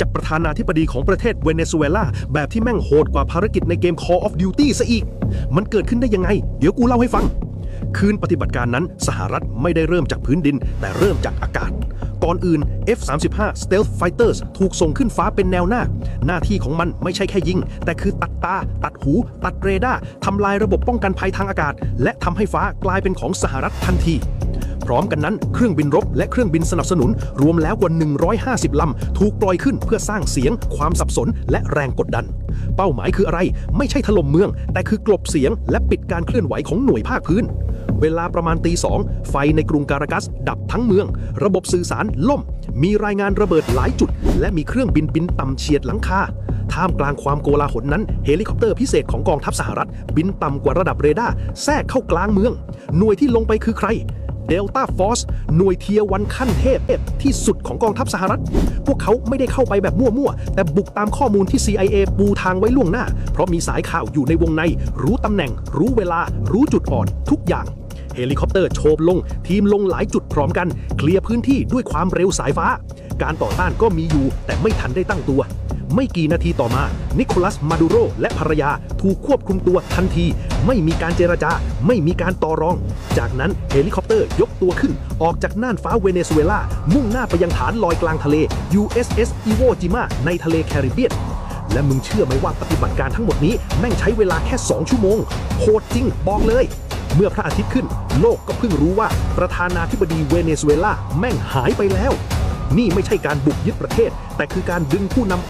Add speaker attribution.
Speaker 1: จากประธานาธิบดีของประเทศเวเนซุเอลาแบบที่แม่งโหดกว่าภารกิจในเกม Call of Duty ซะอีก มันเกิดขึ้นได้ยังไง เดี๋ยวกูเล่าให้ฟัง คืนปฏิบัติการนั้นสหรัฐไม่ได้เริ่มจากพื้นดิน แต่เริ่มจากอากาศ ก่อนอื่น F-35 Stealth Fighters ถูกส่งขึ้นฟ้าเป็นแนวหน้า หน้าที่ของมันไม่ใช่แค่ยิง แต่คือตัดตา ตัดหู ตัดเรดาร์ทำลายระบบป้องกันภัยทางอากาศ และทำให้ฟ้ากลายเป็นของสหรัฐทันที พร้อมกันนั้นเครื่องบินรบและเครื่องบินสนับสนุน รวมแล้วกว่า 150 ลำ ถูกปล่อยขึ้นเพื่อสร้างเสียง ความสับสน และแรงกดดัน เป้าหมายคืออะไร ไม่ใช่ถล่มเมือง แต่คือกลบเสียง และปิดการเคลื่อนไหวของหน่วยภาคพื้น เวลาประมาณตีสองไฟในกรุงการากัส ดับทั้งเมือง ระบบสื่อสารล่ม มีรายงานระเบิดหลายจุด และมีเครื่องบินบินต่ำเฉียดหลังคาท่ามกลางความโกลาหลนั้น เฮลิคอปเตอร์พิเศษของกองทัพสหรัฐ บินต่ำกว่าระดับเรดาร์แทรกเข้ากลางเมือง หน่วยที่ลงไปคือใคร เดลต้าฟอสหน่วยเทียวันขั้นเทพที่สุดของกองทัพสหรัฐ พวกเขาไม่ได้เข้าไปแบบมั่วๆ แต่บุกตามข้อมูลที่ CIA ปูทางไว้ล่วงหน้า เพราะมีสายข่าวอยู่ในวงใน รู้ตำแหน่ง รู้เวลา รู้จุดอ่อน ทุกอย่างเฮลิคอปเตอร์โฉบลง ทีมลงหลายจุดพร้อมกัน เคลียร์พื้นที่ด้วยความเร็วสายฟ้า การต่อต้านก็มีอยู่ แต่ไม่ทันได้ตั้งตัว ไม่กี่นาทีต่อมา นิโคลัส มาดูโร และภรรยา ถูกควบคุมตัวทันที ไม่มีการเจรจา ไม่มีการต่อรอง จากนั้นเฮลิคอปเตอร์ยกตัวขึ้น ออกจากน่านฟ้าเวเนซุเอลา มุ่งหน้าไปยังฐานลอยกลางทะเล USS Iwo Jima ในทะเลแคริบเบียน และมึงเชื่อไหมว่าปฏิบัติการทั้งหมดนี้แม่งใช้เวลาแค่ 2 ชั่วโมงโหดจริงบอกเลย เมื่อพระอาทิตย์ขึ้น โลกก็เพิ่งรู้ว่าประธานาธิบดีเวเนซุเอลาแม่งหายไปแล้ว นี่ไม่ใช่การบุกยึดประเทศ แต่คือการดึงผู้นำ